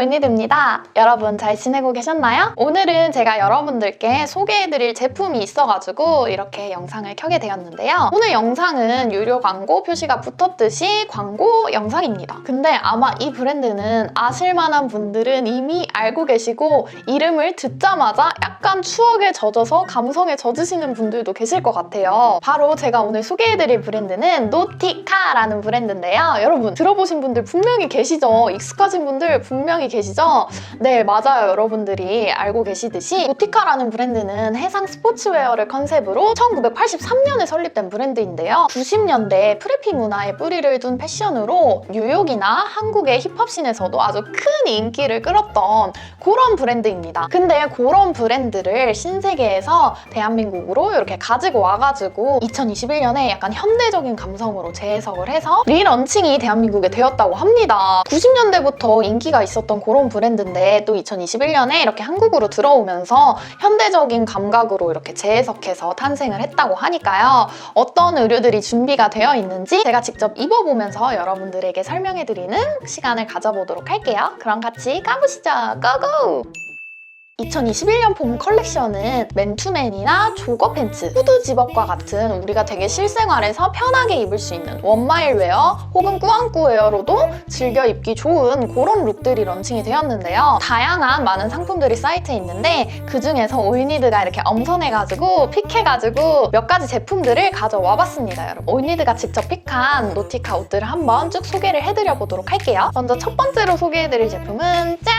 윈니드입니다. 여러분 잘 지내고 계셨나요? 오늘은 제가 여러분들께 소개해드릴 제품이 있어가지고 이렇게 영상을 켜게 되었는데요. 오늘 영상은 유료 광고 표시가 붙었듯이 광고 영상입니다. 근데 아마 이 브랜드는 아실만한 분들은 이미 알고 계시고 이름을 듣자마자 약간 추억에 젖어서 감성에 젖으시는 분들도 계실 것 같아요. 바로 제가 오늘 소개해드릴 브랜드는 노티카라는 브랜드인데요. 여러분 들어보신 분들 분명히 계시죠? 익숙하신 분들 분명히 계시죠? 네, 맞아요. 여러분들이 알고 계시듯이 노티카라는 브랜드는 해상 스포츠웨어를 컨셉으로 1983년에 설립된 브랜드인데요. 90년대 프레피 문화에 뿌리를 둔 패션으로 뉴욕이나 한국의 힙합씬에서도 아주 큰 인기를 끌었던 그런 브랜드입니다. 근데 그런 브랜드를 신세계에서 대한민국으로 이렇게 가지고 와가지고 2021년에 약간 현대적인 감성으로 재해석을 해서 리런칭이 대한민국에 되었다고 합니다. 90년대부터 인기가 있었던 그런 브랜드인데 또 2021년에 이렇게 한국으로 들어오면서 현대적인 감각으로 이렇게 재해석해서 탄생을 했다고 하니까요. 어떤 의류들이 준비가 되어 있는지 제가 직접 입어보면서 여러분들에게 설명해드리는 시간을 가져보도록 할게요. 그럼 같이 까보시죠. 고고! 2021년 봄 컬렉션은 맨투맨이나 조거 팬츠, 후드 집업과 같은 우리가 되게 실생활에서 편하게 입을 수 있는 원마일 웨어 혹은 꾸안꾸 웨어로도 즐겨 입기 좋은 그런 룩들이 런칭이 되었는데요. 다양한 많은 상품들이 사이트에 있는데 그 중에서 올니드가 이렇게 엄선해가지고 픽해가지고 몇 가지 제품들을 가져와 봤습니다, 여러분. 올니드가 직접 픽한 노티카 옷들을 한번 쭉 소개를 해드려 보도록 할게요. 먼저 첫 번째로 소개해드릴 제품은 짠!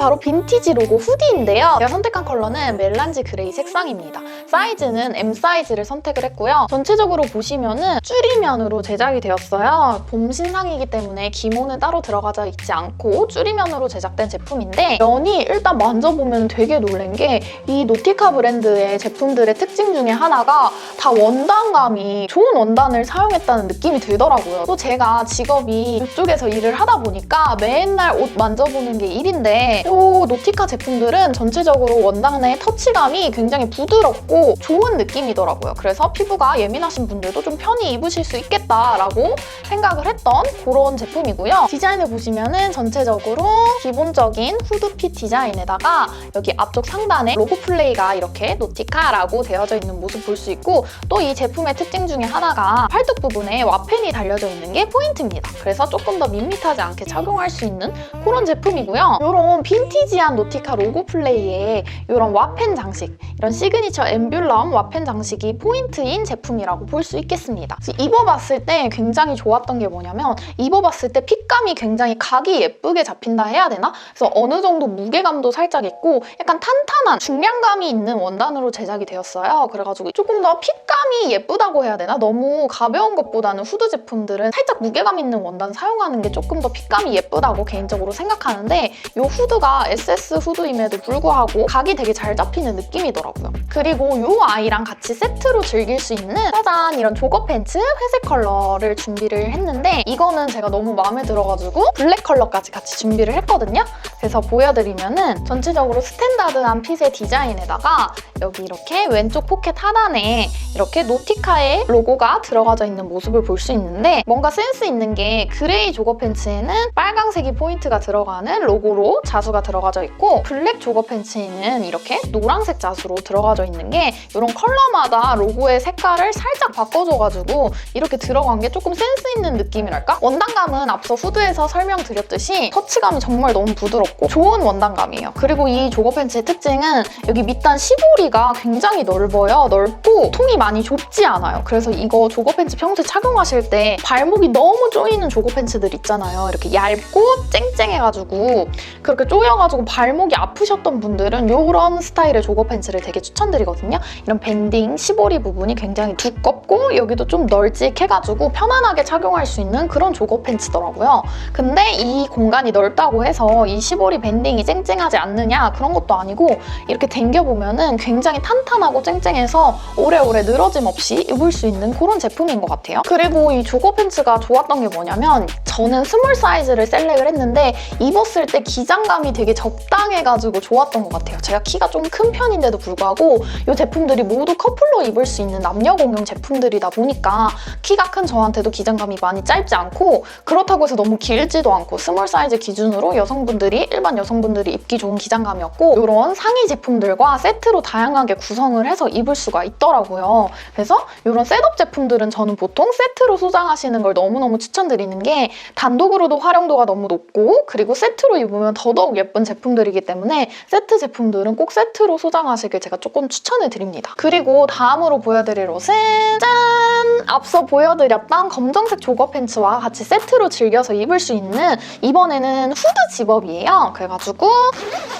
바로 빈티지 로고 후디인데요. 제가 선택한 컬러는 멜란지 그레이 색상입니다. 사이즈는 M 사이즈를 선택을 했고요. 전체적으로 보시면은 줄이면으로 제작이 되었어요. 봄 신상이기 때문에 기모는 따로 들어가져 있지 않고 줄이면으로 제작된 제품인데 면이 일단 만져보면 되게 놀란 게 이 노티카 브랜드의 제품들의 특징 중에 하나가 다 원단감이 좋은 원단을 사용했다는 느낌이 들더라고요. 또 제가 직업이 이쪽에서 일을 하다 보니까 맨날 옷 만져보는 게 일인데 이 노티카 제품들은 전체적으로 원단의 터치감이 굉장히 부드럽고 좋은 느낌이더라고요. 그래서 피부가 예민하신 분들도 좀 편히 입으실 수 있겠다라고 생각을 했던 그런 제품이고요. 디자인을 보시면은 전체적으로 기본적인 후드핏 디자인에다가 여기 앞쪽 상단에 로고 플레이가 이렇게 노티카라고 되어져 있는 모습 볼 수 있고 또 이 제품의 특징 중에 하나가 팔뚝 부분에 와펜이 달려져 있는 게 포인트입니다. 그래서 조금 더 밋밋하지 않게 착용할 수 있는 그런 제품이고요. 이런 빈티지한 노티카 로고 플레이에 이런 와펜 장식, 이런 시그니처 엠뷸럼 와펜 장식이 포인트인 제품이라고 볼 수 있겠습니다. 입어봤을 때 굉장히 좋았던 게 뭐냐면 입어봤을 때 핏감이 굉장히 각이 예쁘게 잡힌다 해야 되나? 그래서 어느 정도 무게감도 살짝 있고 약간 탄탄한 중량감이 있는 원단으로 제작이 되었어요. 그래가지고 조금 더 핏감이 예쁘다고 해야 되나? 너무 가벼운 것보다는 후드 제품들은 살짝 무게감 있는 원단 사용하는 게 조금 더 핏감이 예쁘다고 개인적으로 생각하는데 이 후드가 SS 후드임에도 불구하고 각이 되게 잘 잡히는 느낌이더라고요. 그리고 이 아이랑 같이 세트로 즐길 수 있는 짜잔 이런 조거 팬츠 회색 컬러를 준비를 했는데 이거는 제가 너무 마음에 들어가지고 블랙 컬러까지 같이 준비를 했거든요. 그래서 보여드리면은 전체적으로 스탠다드한 핏의 디자인에다가 여기 이렇게 왼쪽 포켓 하단에 이렇게 노티카의 로고가 들어가져 있는 모습을 볼 수 있는데 뭔가 센스 있는 게 그레이 조거 팬츠에는 빨강색이 포인트가 들어가는 로고로 자수가 들어가져 있고 블랙 조거 팬츠에는 이렇게 노란색 자수로 들어가져 있는 게 이런 컬러마다 로고의 색깔을 살짝 바꿔줘가지고 이렇게 들어간 게 조금 센스 있는 느낌이랄까? 원단감은 앞서 후드에서 설명드렸듯이 터치감이 정말 너무 부드럽고 좋은 원단감이에요. 그리고 이 조거 팬츠의 특징은 여기 밑단 시보리가 굉장히 넓어요. 넓고 통이 많이 좁지 않아요. 그래서 이거 조거 팬츠 평소에 착용하실 때 발목이 너무 조이는 조거 팬츠들 있잖아요. 이렇게 얇고 쨍쨍해가지고 그렇게 조 여가지고 발목이 아프셨던 분들은 이런 스타일의 조거 팬츠를 되게 추천드리거든요. 이런 밴딩, 시보리 부분이 굉장히 두껍고 여기도 좀 널찍해가지고 편안하게 착용할 수 있는 그런 조거 팬츠더라고요. 근데 이 공간이 넓다고 해서 이 시보리 밴딩이 쨍쨍하지 않느냐 그런 것도 아니고 이렇게 당겨보면은 굉장히 탄탄하고 쨍쨍해서 오래오래 늘어짐 없이 입을 수 있는 그런 제품인 것 같아요. 그리고 이 조거 팬츠가 좋았던 게 뭐냐면 저는 스몰 사이즈를 셀렉을 했는데 입었을 때 기장감이 색감이 되게 적당해가지고 좋았던 것 같아요. 제가 키가 좀 큰 편인데도 불구하고 이 제품들이 모두 커플로 입을 수 있는 남녀 공용 제품들이다 보니까 키가 큰 저한테도 기장감이 많이 짧지 않고 그렇다고 해서 너무 길지도 않고 스몰 사이즈 기준으로 여성분들이 일반 여성분들이 입기 좋은 기장감이었고 이런 상의 제품들과 세트로 다양하게 구성을 해서 입을 수가 있더라고요. 그래서 이런 셋업 제품들은 저는 보통 세트로 소장하시는 걸 너무너무 추천드리는 게 단독으로도 활용도가 너무 높고 그리고 세트로 입으면 더더욱 예쁜 제품들이기 때문에 세트 제품들은 꼭 세트로 소장하시길 제가 조금 추천을 드립니다. 그리고 다음으로 보여드릴 옷은 짠! 앞서 보여드렸던 검정색 조거 팬츠와 같이 세트로 즐겨서 입을 수 있는 이번에는 후드 집업이에요. 그래가지고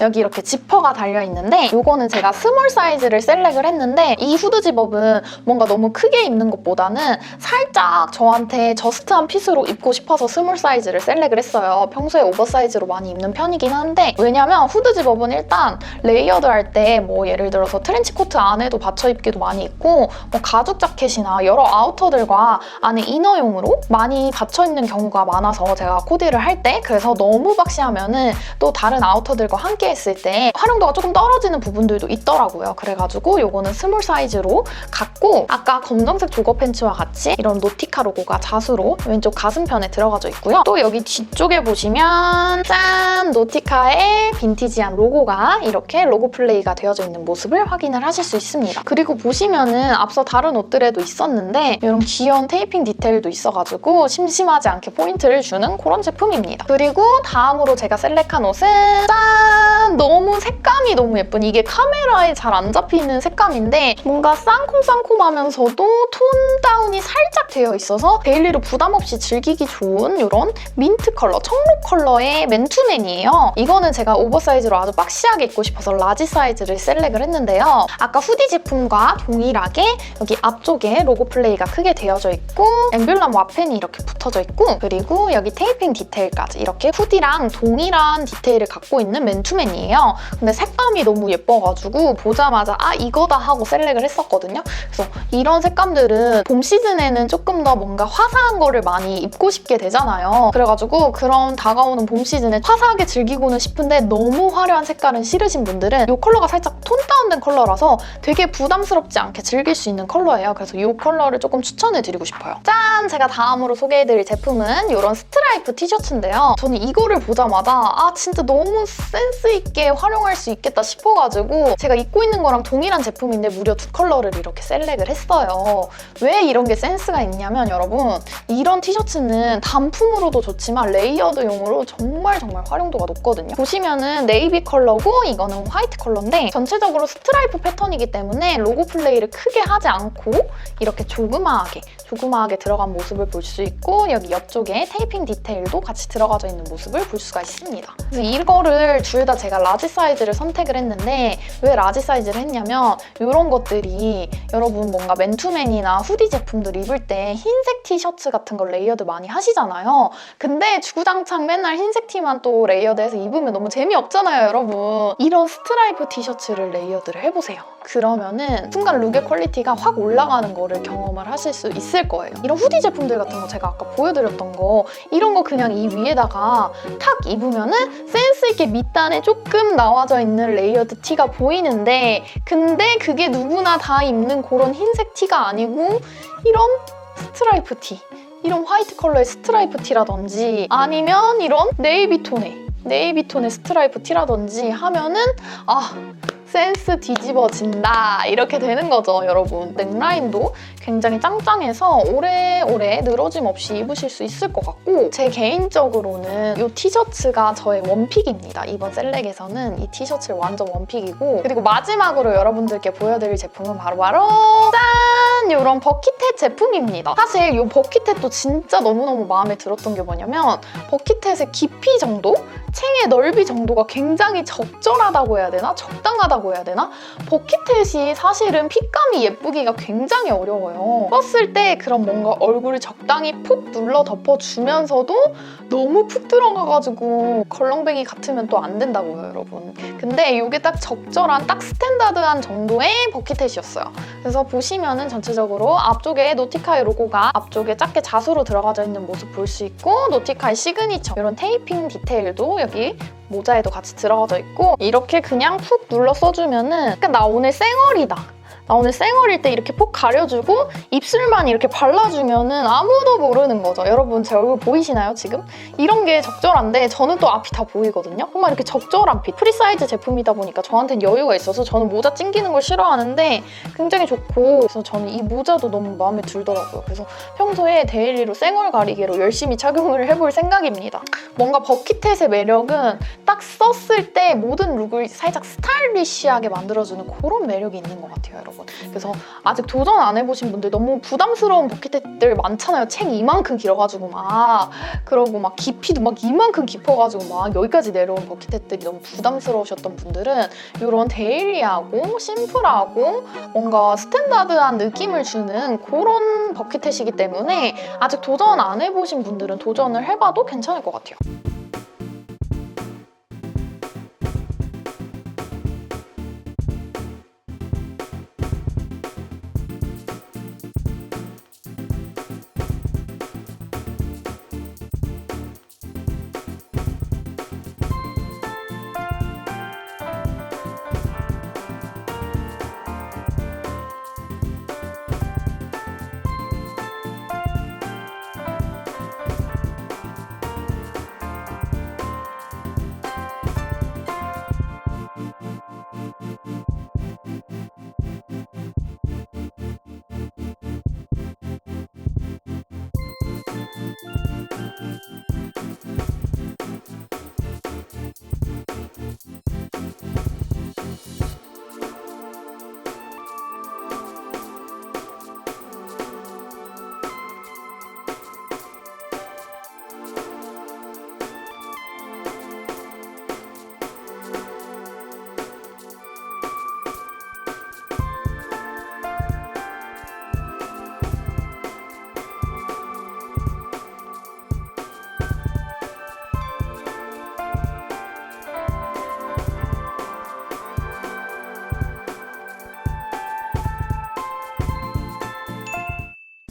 여기 이렇게 지퍼가 달려있는데 이거는 제가 스몰 사이즈를 셀렉을 했는데 이 후드 집업은 뭔가 너무 크게 입는 것보다는 살짝 저한테 저스트한 핏으로 입고 싶어서 스몰 사이즈를 셀렉을 했어요. 평소에 오버사이즈로 많이 입는 편이긴 한데 왜냐면 후드 집업은 일단 레이어드 할 때 뭐 예를 들어서 트렌치 코트 안에도 받쳐 입기도 많이 있고 뭐 가죽 자켓이나 여러 아우터들과 안에 이너용으로 많이 받쳐 입는 경우가 많아서 제가 코디를 할 때 그래서 너무 박시하면은 또 다른 아우터들과 함께 했을 때 활용도가 조금 떨어지는 부분들도 있더라고요. 그래가지고 이거는 스몰 사이즈로 갖고 아까 검정색 조거 팬츠와 같이 이런 노티카 로고가 자수로 왼쪽 가슴편에 들어가져 있고요. 또 여기 뒤쪽에 보시면 짠! 노티카 의 빈티지한 로고가 이렇게 로고 플레이가 되어져 있는 모습을 확인을 하실 수 있습니다. 그리고 보시면은 앞서 다른 옷들에도 있었는데 이런 귀여운 테이핑 디테일도 있어가지고 심심하지 않게 포인트를 주는 그런 제품입니다. 그리고 다음으로 제가 셀렉한 옷은 짠! 너무 색감이 너무 예쁜 이게 카메라에 잘 안 잡히는 색감인데 뭔가 쌍콤쌍콤하면서도 톤 다운이 살짝 되어 있어서 데일리로 부담 없이 즐기기 좋은 이런 민트 컬러, 청록 컬러의 맨투맨이에요. 이거 는 제가 오버사이즈로 아주 박시하게 입고 싶어서 라지 사이즈를 셀렉을 했는데요. 아까 후디 제품과 동일하게 여기 앞쪽에 로고 플레이가 크게 되어져 있고 엠블럼 와펜이 이렇게 붙어져 있고 그리고 여기 테이핑 디테일까지 이렇게 후디랑 동일한 디테일을 갖고 있는 맨투맨이에요. 근데 색감이 너무 예뻐가지고 보자마자 아 이거다 하고 셀렉을 했었거든요. 그래서 이런 색감들은 봄 시즌에는 조금 더 뭔가 화사한 거를 많이 입고 싶게 되잖아요. 그래가지고 그런 다가오는 봄 시즌에 화사하게 즐기고는 싶은데 너무 화려한 색깔은 싫으신 분들은 이 컬러가 살짝 톤 다운된 컬러라서 되게 부담스럽지 않게 즐길 수 있는 컬러예요. 그래서 이 컬러를 조금 추천해드리고 싶어요. 짠! 제가 다음으로 소개해드릴 제품은 이런 스트라이프 티셔츠인데요. 저는 이거를 보자마자 아 진짜 너무 센스 있게 활용할 수 있겠다 싶어가지고 제가 입고 있는 거랑 동일한 제품인데 무려 두 컬러를 이렇게 셀렉을 했어요. 왜 이런 게 센스가 있냐면 여러분 이런 티셔츠는 단품으로도 좋지만 레이어드용으로 정말 정말 활용도가 높거든요. 보시면은 네이비 컬러고 이거는 화이트 컬러인데 전체적으로 스트라이프 패턴이기 때문에 로고 플레이를 크게 하지 않고 이렇게 조그마하게 조그마하게 들어간 모습을 볼 수 있고 여기 옆쪽에 테이핑 디테일도 같이 들어가져 있는 모습을 볼 수가 있습니다. 그래서 이거를 둘 다 제가 라지 사이즈를 선택을 했는데 왜 라지 사이즈를 했냐면 이런 것들이 여러분 뭔가 맨투맨이나 후디 제품들 입을 때 흰색 티셔츠 같은 걸 레이어드 많이 하시잖아요. 근데 주구장창 맨날 흰색 티만 또 레이어드해서 입 으면 너무 재미없잖아요, 여러분. 이런 스트라이프 티셔츠를 레이어드를 해보세요. 그러면은 순간 룩의 퀄리티가 확 올라가는 거를 경험을 하실 수 있을 거예요. 이런 후디 제품들 같은 거 제가 아까 보여드렸던 거 이런 거 그냥 이 위에다가 탁 입으면은 센스 있게 밑단에 조금 나와져 있는 레이어드 티가 보이는데 근데 그게 누구나 다 입는 그런 흰색 티가 아니고 이런 스트라이프 티 이런 화이트 컬러의 스트라이프 티라든지 아니면 이런 네이비 톤의 네이비 톤의 스트라이프 티라든지 하면은 아 센스 뒤집어진다. 이렇게 되는 거죠 여러분. 넥라인도 굉장히 짱짱해서 오래오래 늘어짐 없이 입으실 수 있을 것 같고 제 개인적으로는 이 티셔츠가 저의 원픽입니다 이번 셀렉에서는 이 티셔츠를 완전 원픽이고 그리고 마지막으로 여러분들께 보여드릴 제품은 바로 바로 짠! 이런 버킷햇 제품입니다 사실 이 버킷햇도 진짜 너무너무 마음에 들었던 게 뭐냐면 버킷햇의 깊이 정도? 챙의 넓이 정도가 굉장히 적절하다고 해야 되나? 적당하다고 해야 되나? 버킷햇이 사실은 핏감이 예쁘기가 굉장히 어려워요. 떴을 때 그런 뭔가 얼굴을 적당히 푹 눌러 덮어주면서도 너무 푹 들어가가지고 걸렁뱅이 같으면 또 안 된다고요, 여러분. 근데 이게 딱 적절한, 딱 스탠다드한 정도의 버킷햇이었어요. 그래서 보시면은 전체 전체적으로 앞쪽에 노티카의 로고가 앞쪽에 작게 자수로 들어가져 있는 모습 볼 수 있고 노티카의 시그니처 이런 테이핑 디테일도 여기 모자에도 같이 들어가져 있고 이렇게 그냥 푹 눌러 써주면은 약간 나 오늘 쌩얼이다. 나 오늘 쌩얼일 때 이렇게 폭 가려주고 입술만 이렇게 발라주면은 아무도 모르는 거죠. 여러분 제 얼굴 보이시나요 지금? 이런 게 적절한데 저는 또 앞이 다 보이거든요. 정말 이렇게 적절한 핏. 프리사이즈 제품이다 보니까 저한테는 여유가 있어서 저는 모자 찡기는 걸 싫어하는데 굉장히 좋고 그래서 저는 이 모자도 너무 마음에 들더라고요. 그래서 평소에 데일리로 쌩얼 가리개로 열심히 착용을 해볼 생각입니다. 뭔가 버킷햇의 매력은 딱 썼을 때 모든 룩을 살짝 스타일리시하게 만들어주는 그런 매력이 있는 것 같아요, 여러분. 그래서 아직 도전 안 해보신 분들 너무 부담스러운 버킷햇들 많잖아요. 책 이만큼 길어가지고 막 그러고 막 깊이도 막 이만큼 깊어가지고 막 여기까지 내려온 버킷햇들이 너무 부담스러우셨던 분들은 이런 데일리하고 심플하고 뭔가 스탠다드한 느낌을 주는 그런 버킷햇이기 때문에 아직 도전 안 해보신 분들은 도전을 해봐도 괜찮을 것 같아요.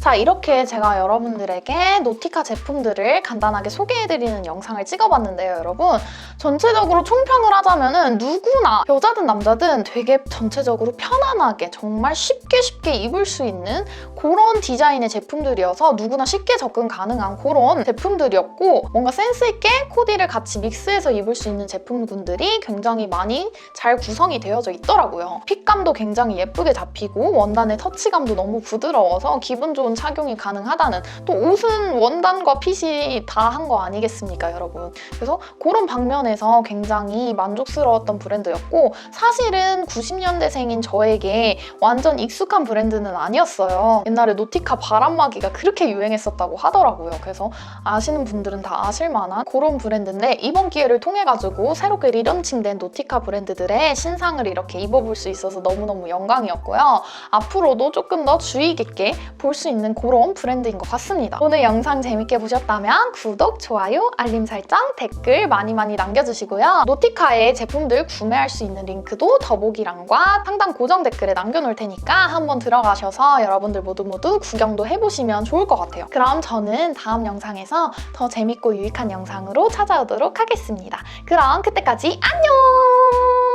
자 이렇게 제가 여러분들에게 노티카 제품들을 간단하게 소개해드리는 영상을 찍어봤는데요 여러분. 전체적으로 총평을 하자면은 누구나 여자든 남자든 되게 전체적으로 편안하게 정말 쉽게 쉽게 입을 수 있는 그런 디자인의 제품들이어서 누구나 쉽게 접근 가능한 그런 제품들이었고 뭔가 센스 있게 코디를 같이 믹스해서 입을 수 있는 제품군들이 굉장히 많이 잘 구성이 되어져 있더라고요. 핏감도 굉장히 예쁘게 잡히고 원단의 터치감도 너무 부드러워서 기분 좋은 착용이 가능하다는 또 옷은 원단과 핏이 다 한 거 아니겠습니까 여러분? 그래서 그런 방면에서 굉장히 만족스러웠던 브랜드였고 사실은 90년대생인 저에게 완전 익숙한 브랜드는 아니었어요 옛날에 노티카 바람막이가 그렇게 유행했었다고 하더라고요 그래서 아시는 분들은 다 아실 만한 그런 브랜드인데 이번 기회를 통해 가지고 새롭게 리런칭된 노티카 브랜드들의 신상을 이렇게 입어볼 수 있어서 너무너무 영광이었고요 앞으로도 조금 더 주의 깊게 볼 수 있는 그런 브랜드인 것 같습니다. 오늘 영상 재밌게 보셨다면 구독, 좋아요, 알림 설정, 댓글 많이 많이 남겨주시고요. 노티카의 제품들 구매할 수 있는 링크도 더보기란과 상단 고정 댓글에 남겨놓을 테니까 한번 들어가셔서 여러분들 모두 모두 구경도 해보시면 좋을 것 같아요. 그럼 저는 다음 영상에서 더 재밌고 유익한 영상으로 찾아오도록 하겠습니다. 그럼 그때까지 안녕!